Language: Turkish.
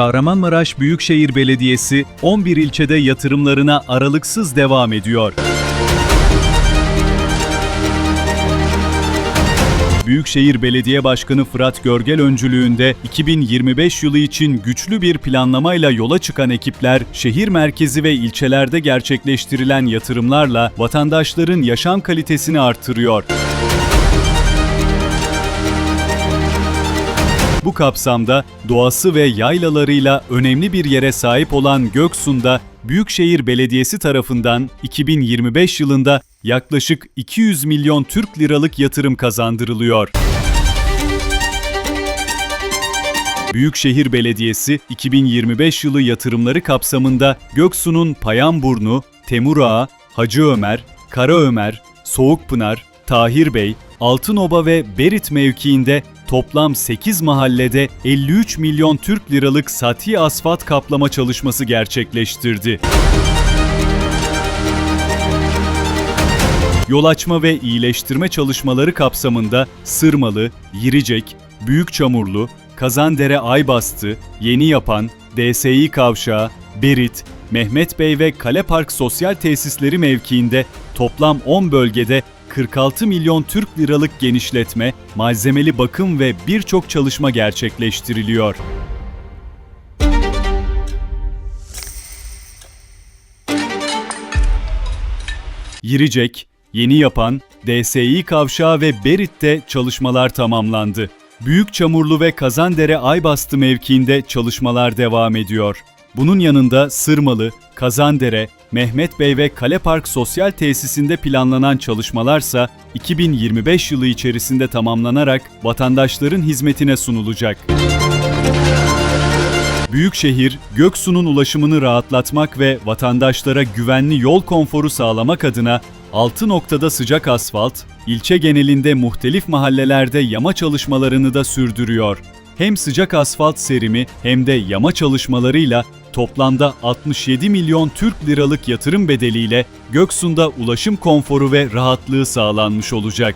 Kahramanmaraş Büyükşehir Belediyesi 11 ilçede yatırımlarına aralıksız devam ediyor. Büyükşehir Belediye Başkanı Fırat Görgel öncülüğünde 2025 yılı için güçlü bir planlamayla yola çıkan ekipler, şehir merkezi ve ilçelerde gerçekleştirilen yatırımlarla vatandaşların yaşam kalitesini artırıyor. Bu kapsamda doğası ve yaylalarıyla önemli bir yere sahip olan Göksu'nda Büyükşehir Belediyesi tarafından 2025 yılında yaklaşık 200 milyon Türk liralık yatırım kazandırılıyor. Büyükşehir Belediyesi 2025 yılı yatırımları kapsamında Göksu'nun Payanburnu, Temurağa, Hacı Ömer, Kara Ömer, Soğukpınar, Tahir Bey, Altınoba ve Berit mevkiinde toplam 8 mahallede 53 milyon Türk liralık sati asfalt kaplama çalışması gerçekleştirdi. Yol açma ve iyileştirme çalışmaları kapsamında Sırmalı, Yiricek, Büyükçamurlu, Kazandere Aybastı, Yeni Yapan, DSİ Kavşağı, Berit, Mehmet Bey ve Kale Park Sosyal Tesisleri mevkiinde toplam 10 bölgede 46 milyon Türk liralık genişletme, malzemeli bakım ve birçok çalışma gerçekleştiriliyor. Yiricek, Yeni Yapan, DSİ Kavşağı ve Berit'te çalışmalar tamamlandı. Büyük Çamurlu ve Kazandere Aybastı mevkiinde çalışmalar devam ediyor. Bunun yanında Sırmalı, Kazandere, Mehmet Bey ve Kale Park Sosyal Tesisinde planlanan çalışmalarsa 2025 yılı içerisinde tamamlanarak vatandaşların hizmetine sunulacak. Büyükşehir, Göksu'nun ulaşımını rahatlatmak ve vatandaşlara güvenli yol konforu sağlamak adına 6 noktada sıcak asfalt, ilçe genelinde muhtelif mahallelerde yama çalışmalarını da sürdürüyor. Hem sıcak asfalt serimi hem de yama çalışmalarıyla toplamda 67 milyon Türk liralık yatırım bedeliyle Göksu'nda ulaşım konforu ve rahatlığı sağlanmış olacak.